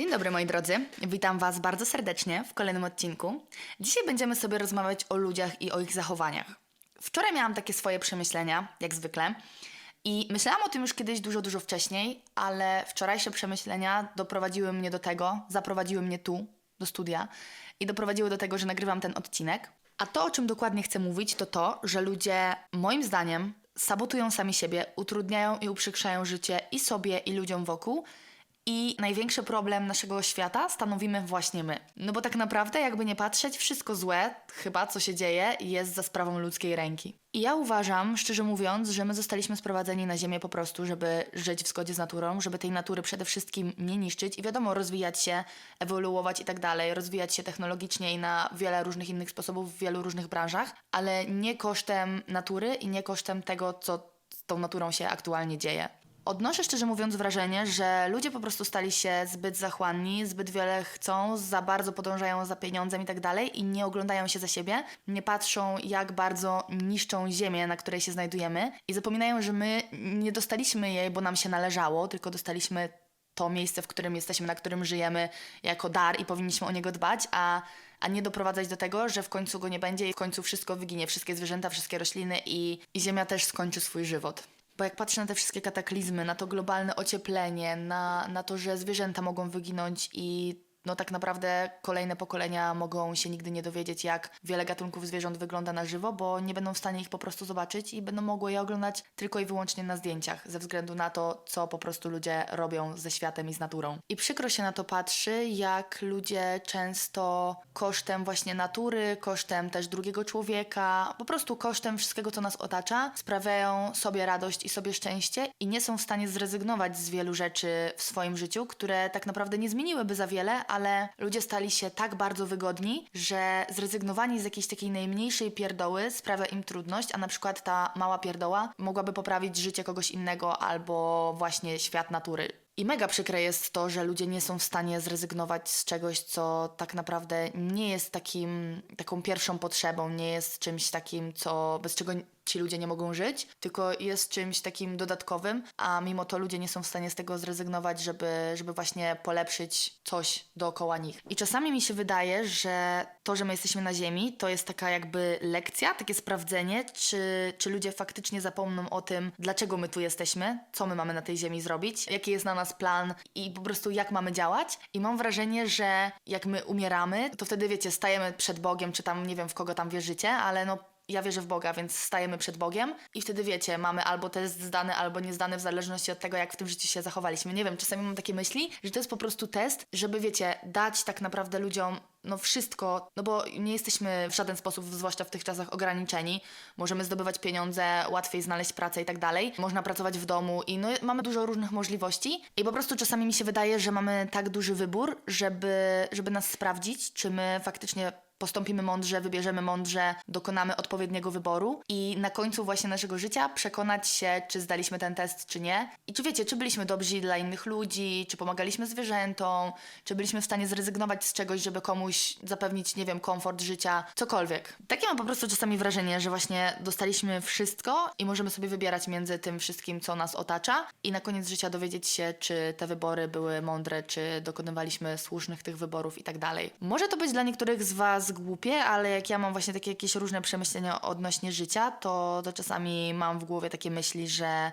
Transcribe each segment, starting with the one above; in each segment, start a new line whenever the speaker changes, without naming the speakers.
Dzień dobry moi drodzy, witam Was bardzo serdecznie w kolejnym odcinku. Dzisiaj będziemy sobie rozmawiać o ludziach i o ich zachowaniach. Wczoraj miałam takie swoje przemyślenia, jak zwykle, i myślałam o tym już kiedyś dużo, dużo wcześniej, ale wczorajsze przemyślenia doprowadziły mnie do tego, zaprowadziły mnie tu, do studia i doprowadziły do tego, że nagrywam ten odcinek. A to, o czym dokładnie chcę mówić, to to, że ludzie, moim zdaniem, sabotują sami siebie, utrudniają i uprzykrzają życie i sobie, i ludziom wokół. I największy problem naszego świata stanowimy właśnie my. No bo tak naprawdę, jakby nie patrzeć, wszystko złe, chyba co się dzieje, jest za sprawą ludzkiej ręki. I ja uważam, szczerze mówiąc, że my zostaliśmy sprowadzeni na Ziemię po prostu, żeby żyć w zgodzie z naturą, żeby tej natury przede wszystkim nie niszczyć i wiadomo, rozwijać się, ewoluować i tak dalej, rozwijać się technologicznie i na wiele różnych innych sposobów w wielu różnych branżach, ale nie kosztem natury i nie kosztem tego, co z tą naturą się aktualnie dzieje. Odnoszę szczerze mówiąc wrażenie, że ludzie po prostu stali się zbyt zachłanni, zbyt wiele chcą, za bardzo podążają za pieniądzem i tak dalej i nie oglądają się za siebie, nie patrzą jak bardzo niszczą ziemię, na której się znajdujemy i zapominają, że my nie dostaliśmy jej, bo nam się należało, tylko dostaliśmy to miejsce, w którym jesteśmy, na którym żyjemy jako dar i powinniśmy o niego dbać, a, a nie doprowadzać do tego, że w końcu go nie będzie i w końcu wszystko wyginie, wszystkie zwierzęta, wszystkie rośliny i, i ziemia też skończy swój żywot. Bo jak patrzę na te wszystkie kataklizmy, na to globalne ocieplenie, na, na to, że zwierzęta mogą wyginąć i no tak naprawdę kolejne pokolenia mogą się nigdy nie dowiedzieć, jak wiele gatunków zwierząt wygląda na żywo, bo nie będą w stanie ich po prostu zobaczyć i będą mogły je oglądać tylko i wyłącznie na zdjęciach, ze względu na to, co po prostu ludzie robią ze światem i z naturą. I przykro się na to patrzy, jak ludzie często kosztem właśnie natury, kosztem też drugiego człowieka, po prostu kosztem wszystkiego, co nas otacza, sprawiają sobie radość i sobie szczęście i nie są w stanie zrezygnować z wielu rzeczy w swoim życiu, które tak naprawdę nie zmieniłyby za wiele, ale ludzie stali się tak bardzo wygodni, że zrezygnowani z jakiejś takiej najmniejszej pierdoły sprawia im trudność, a na przykład ta mała pierdoła mogłaby poprawić życie kogoś innego albo właśnie świat natury. I mega przykre jest to, że ludzie nie są w stanie zrezygnować z czegoś, co tak naprawdę nie jest takim, taką pierwszą potrzebą, nie jest czymś takim, co, bez czego ci ludzie nie mogą żyć, tylko jest czymś takim dodatkowym, a mimo to ludzie nie są w stanie z tego zrezygnować, żeby, żeby właśnie polepszyć coś dookoła nich. I czasami mi się wydaje, że to, że my jesteśmy na Ziemi, to jest taka jakby lekcja, takie sprawdzenie, czy, czy ludzie faktycznie zapomną o tym, dlaczego my tu jesteśmy, co my mamy na tej Ziemi zrobić, jaki jest na nas plan i po prostu jak mamy działać. I mam wrażenie, że jak my umieramy, to wtedy wiecie, stajemy przed Bogiem, czy tam nie wiem w kogo tam wierzycie, ale no ja wierzę w Boga, więc stajemy przed Bogiem i wtedy wiecie, mamy albo test zdany, albo niezdany w zależności od tego, jak w tym życiu się zachowaliśmy. Nie wiem, czasami mam takie myśli, że to jest po prostu test, żeby wiecie, dać tak naprawdę ludziom no wszystko, no bo nie jesteśmy w żaden sposób, zwłaszcza w tych czasach, ograniczeni. Możemy zdobywać pieniądze, łatwiej znaleźć pracę i tak dalej. Można pracować w domu i no, mamy dużo różnych możliwości. I po prostu czasami mi się wydaje, że mamy tak duży wybór, żeby, żeby nas sprawdzić, czy my faktycznie postąpimy mądrze, wybierzemy mądrze, dokonamy odpowiedniego wyboru i na końcu właśnie naszego życia przekonać się, czy zdaliśmy ten test, czy nie. I czy wiecie, czy byliśmy dobrzy dla innych ludzi, czy pomagaliśmy zwierzętom, czy byliśmy w stanie zrezygnować z czegoś, żeby komuś zapewnić, nie wiem, komfort życia, cokolwiek. Takie mam po prostu czasami wrażenie, że właśnie dostaliśmy wszystko i możemy sobie wybierać między tym wszystkim, co nas otacza i na koniec życia dowiedzieć się, czy te wybory były mądre, czy dokonywaliśmy słusznych tych wyborów i tak dalej. Może to być dla niektórych z Was głupie, ale jak ja mam właśnie takie jakieś różne przemyślenia odnośnie życia, to, to czasami mam w głowie takie myśli, że,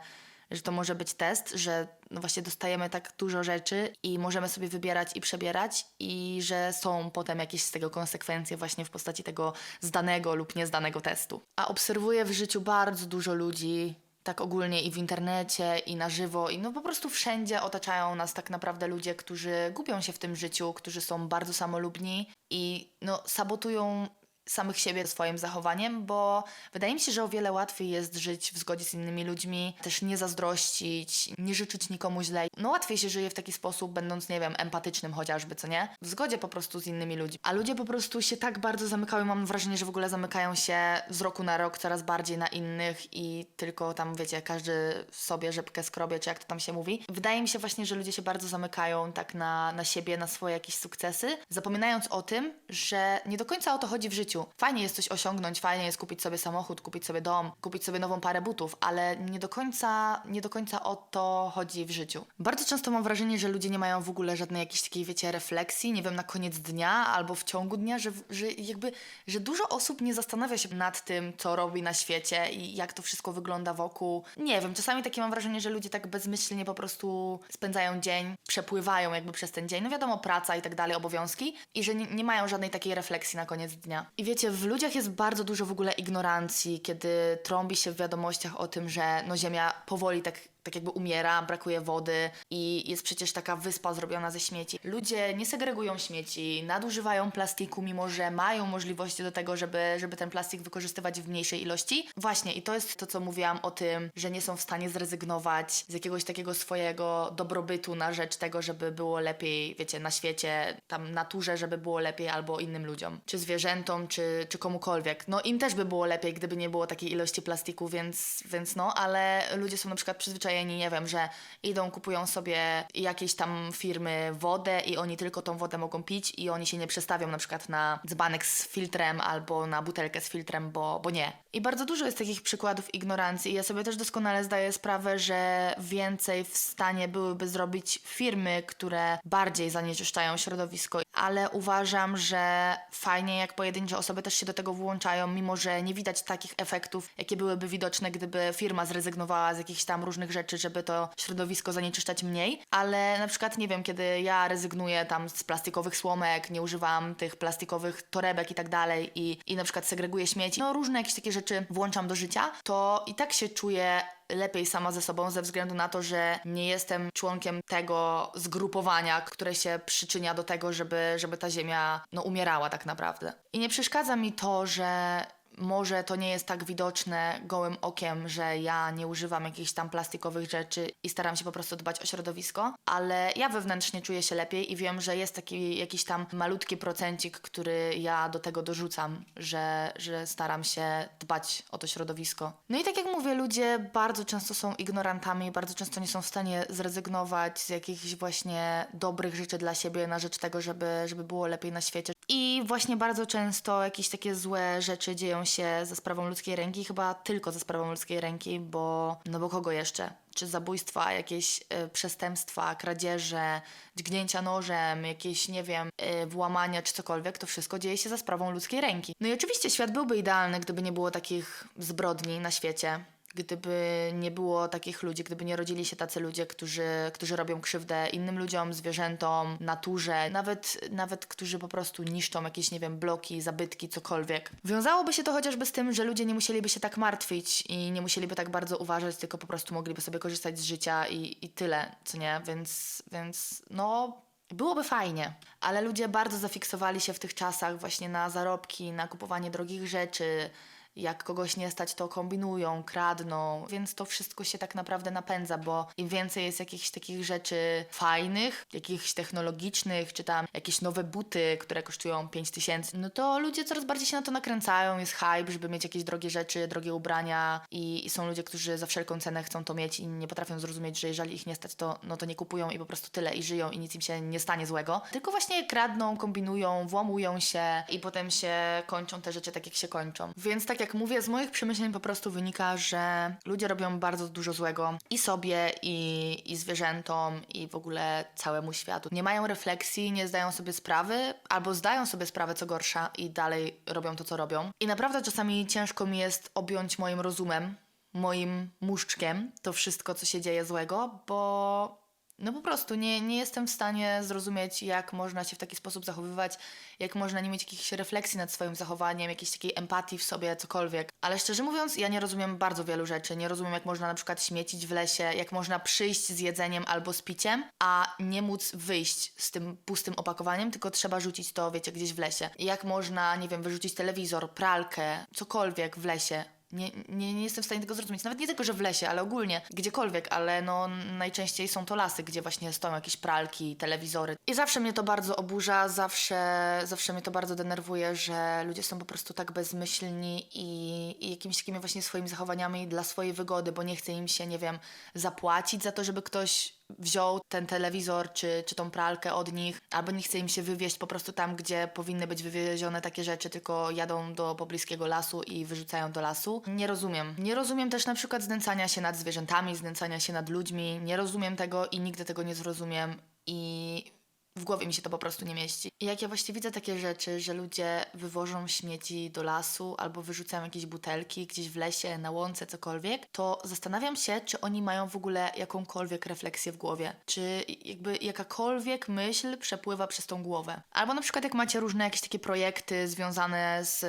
że to może być test, że no właśnie dostajemy tak dużo rzeczy i możemy sobie wybierać i przebierać i że są potem jakieś z tego konsekwencje właśnie w postaci tego zdanego lub niezdanego testu. A obserwuję w życiu bardzo dużo ludzi, tak ogólnie i w internecie, i na żywo, i no po prostu wszędzie otaczają nas tak naprawdę ludzie, którzy gubią się w tym życiu, którzy są bardzo samolubni i no sabotują samych siebie swoim zachowaniem, bo wydaje mi się, że o wiele łatwiej jest żyć w zgodzie z innymi ludźmi, też nie zazdrościć, nie życzyć nikomu źle. No łatwiej się żyje w taki sposób, będąc, nie wiem, empatycznym chociażby, co nie? W zgodzie po prostu z innymi ludźmi. A ludzie po prostu się tak bardzo zamykają, mam wrażenie, że w ogóle zamykają się z roku na rok coraz bardziej na innych i tylko tam, wiecie, każdy sobie rzepkę skrobie, czy jak to tam się mówi. Wydaje mi się właśnie, że ludzie się bardzo zamykają tak na, na siebie, na swoje jakieś sukcesy, zapominając o tym, że nie do końca o to chodzi w życiu życiu. Fajnie jest coś osiągnąć, fajnie jest kupić sobie samochód, kupić sobie dom, kupić sobie nową parę butów, ale nie do końca, nie do końca o to chodzi w życiu. Bardzo często mam wrażenie, że ludzie nie mają w ogóle żadnej jakiejś takiej, wiecie, refleksji, nie wiem, na koniec dnia albo w ciągu dnia, że, że jakby, że dużo osób nie zastanawia się nad tym, co robi na świecie i jak to wszystko wygląda wokół. Nie wiem, czasami takie mam wrażenie, że ludzie tak bezmyślnie po prostu spędzają dzień, przepływają jakby przez ten dzień. No wiadomo, praca i tak dalej, obowiązki i że nie, nie mają żadnej takiej refleksji na koniec dnia. I wiecie, w ludziach jest bardzo dużo w ogóle ignorancji, kiedy trąbi się w wiadomościach o tym, że no Ziemia powoli tak tak jakby umiera, brakuje wody i jest przecież taka wyspa zrobiona ze śmieci. Ludzie nie segregują śmieci, nadużywają plastiku, mimo że mają możliwości do tego, żeby, żeby ten plastik wykorzystywać w mniejszej ilości. Właśnie, i to jest to, co mówiłam o tym, że nie są w stanie zrezygnować z jakiegoś takiego swojego dobrobytu na rzecz tego, żeby było lepiej, wiecie, na świecie, tam naturze, żeby było lepiej albo innym ludziom, czy zwierzętom, czy, czy komukolwiek. No im też by było lepiej, gdyby nie było takiej ilości plastiku, więc, więc no, ale ludzie są na przykład przyzwyczajeni nie wiem, że idą, kupują sobie jakieś tam firmy wodę i oni tylko tą wodę mogą pić i oni się nie przestawią na przykład na dzbanek z filtrem albo na butelkę z filtrem, bo, bo nie. I bardzo dużo jest takich przykładów ignorancji. Ja sobie też doskonale zdaję sprawę, że więcej w stanie byłyby zrobić firmy, które bardziej zanieczyszczają środowisko, ale uważam, że fajnie jak pojedyncze osoby też się do tego włączają, mimo że nie widać takich efektów, jakie byłyby widoczne, gdyby firma zrezygnowała z jakichś tam różnych rzeczy, żeby to środowisko zanieczyszczać mniej. Ale na przykład, nie wiem, kiedy ja rezygnuję tam z plastikowych słomek, nie używam tych plastikowych torebek i tak dalej i, i na przykład segreguję śmieci, no różne jakieś takie rzeczy włączam do życia, to i tak się czuję lepiej sama ze sobą ze względu na to, że nie jestem członkiem tego zgrupowania, które się przyczynia do tego, żeby, żeby ta ziemia no, umierała tak naprawdę. I nie przeszkadza mi to, że może to nie jest tak widoczne gołym okiem, że ja nie używam jakichś tam plastikowych rzeczy i staram się po prostu dbać o środowisko, ale ja wewnętrznie czuję się lepiej i wiem, że jest taki jakiś tam malutki procencik, który ja do tego dorzucam, że, że staram się dbać o to środowisko. No i tak jak mówię, ludzie bardzo często są ignorantami, bardzo często nie są w stanie zrezygnować z jakichś właśnie dobrych rzeczy dla siebie na rzecz tego, żeby, żeby było lepiej na świecie. I właśnie bardzo często jakieś takie złe rzeczy dzieją się ze sprawą ludzkiej ręki, chyba tylko ze sprawą ludzkiej ręki, bo no bo kogo jeszcze? Czy zabójstwa, jakieś y, przestępstwa, kradzieże, dźgnięcia nożem, jakieś, nie wiem, y, włamania czy cokolwiek, to wszystko dzieje się za sprawą ludzkiej ręki. No i oczywiście świat byłby idealny, gdyby nie było takich zbrodni na świecie gdyby nie było takich ludzi, gdyby nie rodzili się tacy ludzie, którzy, którzy robią krzywdę innym ludziom, zwierzętom, naturze, nawet, nawet którzy po prostu niszczą jakieś, nie wiem, bloki, zabytki, cokolwiek. Wiązałoby się to chociażby z tym, że ludzie nie musieliby się tak martwić i nie musieliby tak bardzo uważać, tylko po prostu mogliby sobie korzystać z życia i, i tyle, co nie? Więc, więc no, Byłoby fajnie, ale ludzie bardzo zafiksowali się w tych czasach właśnie na zarobki, na kupowanie drogich rzeczy, jak kogoś nie stać, to kombinują, kradną, więc to wszystko się tak naprawdę napędza, bo im więcej jest jakichś takich rzeczy fajnych, jakichś technologicznych, czy tam jakieś nowe buty, które kosztują 5 tysięcy, no to ludzie coraz bardziej się na to nakręcają, jest hype, żeby mieć jakieś drogie rzeczy, drogie ubrania i, i są ludzie, którzy za wszelką cenę chcą to mieć i nie potrafią zrozumieć, że jeżeli ich nie stać, to, no to nie kupują i po prostu tyle i żyją i nic im się nie stanie złego, tylko właśnie kradną, kombinują, włamują się i potem się kończą te rzeczy tak, jak się kończą. Więc tak jak jak mówię, z moich przemyśleń po prostu wynika, że ludzie robią bardzo dużo złego i sobie, i, i zwierzętom, i w ogóle całemu światu. Nie mają refleksji, nie zdają sobie sprawy, albo zdają sobie sprawę, co gorsza, i dalej robią to, co robią. I naprawdę czasami ciężko mi jest objąć moim rozumem, moim muszczkiem to wszystko, co się dzieje złego, bo no po prostu nie, nie jestem w stanie zrozumieć, jak można się w taki sposób zachowywać, jak można nie mieć jakichś refleksji nad swoim zachowaniem, jakiejś takiej empatii w sobie, cokolwiek. Ale szczerze mówiąc, ja nie rozumiem bardzo wielu rzeczy. Nie rozumiem, jak można na przykład śmiecić w lesie, jak można przyjść z jedzeniem albo z piciem, a nie móc wyjść z tym pustym opakowaniem, tylko trzeba rzucić to, wiecie, gdzieś w lesie. Jak można, nie wiem, wyrzucić telewizor, pralkę, cokolwiek w lesie, nie, nie, nie jestem w stanie tego zrozumieć. Nawet nie tylko, że w lesie, ale ogólnie, gdziekolwiek, ale no najczęściej są to lasy, gdzie właśnie stoją jakieś pralki, telewizory. I zawsze mnie to bardzo oburza, zawsze, zawsze mnie to bardzo denerwuje, że ludzie są po prostu tak bezmyślni i, i jakimiś takimi właśnie swoimi zachowaniami dla swojej wygody, bo nie chce im się, nie wiem, zapłacić za to, żeby ktoś wziął ten telewizor czy, czy tą pralkę od nich, albo nie chce im się wywieźć po prostu tam, gdzie powinny być wywiezione takie rzeczy, tylko jadą do pobliskiego lasu i wyrzucają do lasu. Nie rozumiem. Nie rozumiem też na przykład znęcania się nad zwierzętami, znęcania się nad ludźmi. Nie rozumiem tego i nigdy tego nie zrozumiem. I w głowie mi się to po prostu nie mieści. I jak ja właśnie widzę takie rzeczy, że ludzie wywożą śmieci do lasu albo wyrzucają jakieś butelki gdzieś w lesie, na łące, cokolwiek, to zastanawiam się, czy oni mają w ogóle jakąkolwiek refleksję w głowie. Czy jakby jakakolwiek myśl przepływa przez tą głowę. Albo na przykład jak macie różne jakieś takie projekty związane z,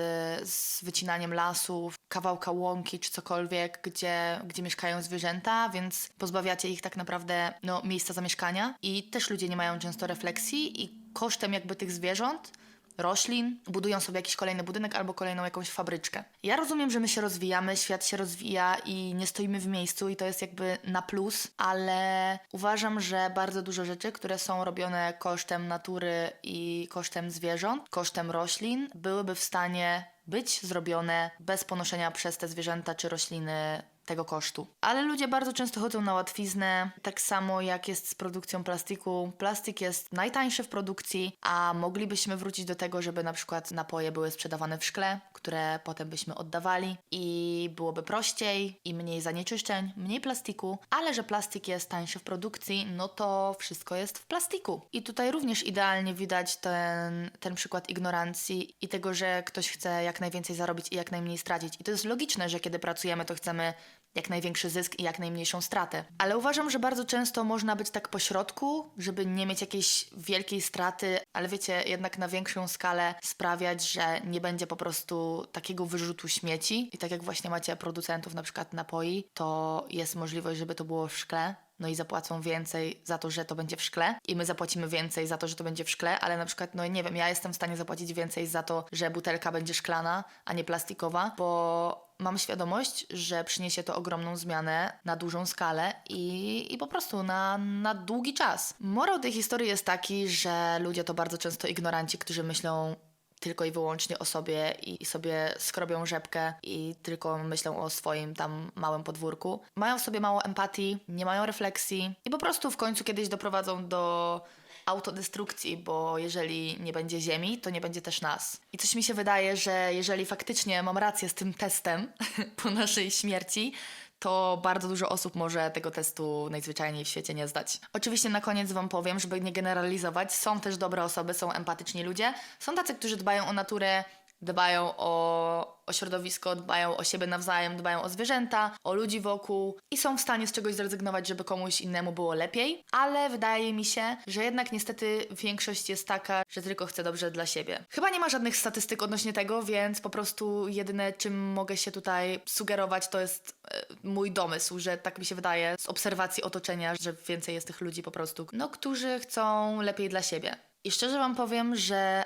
z wycinaniem lasów, kawałka łąki czy cokolwiek, gdzie, gdzie mieszkają zwierzęta, więc pozbawiacie ich tak naprawdę no, miejsca zamieszkania i też ludzie nie mają często refleksji i kosztem jakby tych zwierząt roślin, budują sobie jakiś kolejny budynek albo kolejną jakąś fabryczkę. Ja rozumiem, że my się rozwijamy, świat się rozwija i nie stoimy w miejscu i to jest jakby na plus, ale uważam, że bardzo dużo rzeczy, które są robione kosztem natury i kosztem zwierząt, kosztem roślin, byłyby w stanie być zrobione bez ponoszenia przez te zwierzęta czy rośliny tego kosztu. Ale ludzie bardzo często chodzą na łatwiznę, tak samo jak jest z produkcją plastiku. Plastik jest najtańszy w produkcji, a moglibyśmy wrócić do tego, żeby na przykład napoje były sprzedawane w szkle, które potem byśmy oddawali i byłoby prościej i mniej zanieczyszczeń, mniej plastiku, ale że plastik jest tańszy w produkcji, no to wszystko jest w plastiku. I tutaj również idealnie widać ten, ten przykład ignorancji i tego, że ktoś chce jak najwięcej zarobić i jak najmniej stracić. I to jest logiczne, że kiedy pracujemy, to chcemy jak największy zysk i jak najmniejszą stratę. Ale uważam, że bardzo często można być tak po środku, żeby nie mieć jakiejś wielkiej straty, ale wiecie, jednak na większą skalę sprawiać, że nie będzie po prostu takiego wyrzutu śmieci. I tak jak właśnie macie producentów na przykład napoi, to jest możliwość, żeby to było w szkle, no i zapłacą więcej za to, że to będzie w szkle i my zapłacimy więcej za to, że to będzie w szkle, ale na przykład, no nie wiem, ja jestem w stanie zapłacić więcej za to, że butelka będzie szklana, a nie plastikowa, bo mam świadomość, że przyniesie to ogromną zmianę na dużą skalę i, i po prostu na, na długi czas. Morał tej historii jest taki, że ludzie to bardzo często ignoranci, którzy myślą tylko i wyłącznie o sobie i, sobie skrobią rzepkę i tylko myślą o swoim tam małym podwórku. Mają w sobie mało empatii, nie mają refleksji i po prostu w końcu kiedyś doprowadzą do autodestrukcji, bo jeżeli nie będzie Ziemi, to nie będzie też nas. I coś mi się wydaje, że jeżeli faktycznie mam rację z tym testem po naszej śmierci, to bardzo dużo osób może tego testu najzwyczajniej w świecie nie zdać. Oczywiście na koniec Wam powiem, żeby nie generalizować, są też dobre osoby, są empatyczni ludzie, są tacy, którzy dbają o naturę, dbają o, o środowisko, dbają o siebie nawzajem, dbają o zwierzęta, o ludzi wokół i są w stanie z czegoś zrezygnować, żeby komuś innemu było lepiej, ale wydaje mi się, że jednak niestety większość jest taka, że tylko chce dobrze dla siebie. Chyba nie ma żadnych statystyk odnośnie tego, więc po prostu jedyne, czym mogę się tutaj sugerować, to jest e, mój domysł, że tak mi się wydaje z obserwacji otoczenia, że więcej jest tych ludzi po prostu, no, którzy chcą lepiej dla siebie. I szczerze Wam powiem, że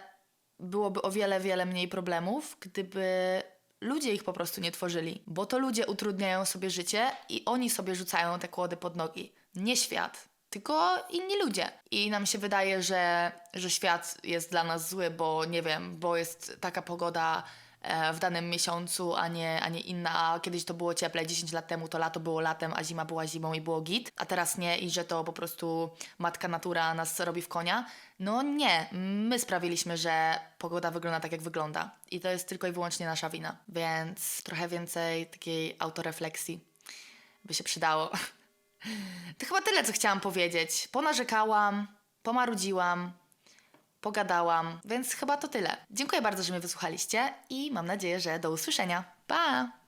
byłoby o wiele, wiele mniej problemów, gdyby ludzie ich po prostu nie tworzyli, bo to ludzie utrudniają sobie życie i oni sobie rzucają te kłody pod nogi. Nie świat, tylko inni ludzie. I nam się wydaje, że, że świat jest dla nas zły, bo nie wiem, bo jest taka pogoda w danym miesiącu, a nie, a nie inna. Kiedyś to było cieple, 10 lat temu to lato było latem, a zima była zimą i było git, a teraz nie i że to po prostu matka natura nas robi w konia. No nie, my sprawiliśmy, że pogoda wygląda tak, jak wygląda. I to jest tylko i wyłącznie nasza wina. Więc trochę więcej takiej autorefleksji by się przydało. To chyba tyle, co chciałam powiedzieć. Ponarzekałam, pomarudziłam, pogadałam, więc chyba to tyle. Dziękuję bardzo, że mnie wysłuchaliście i mam nadzieję, że do usłyszenia. Pa!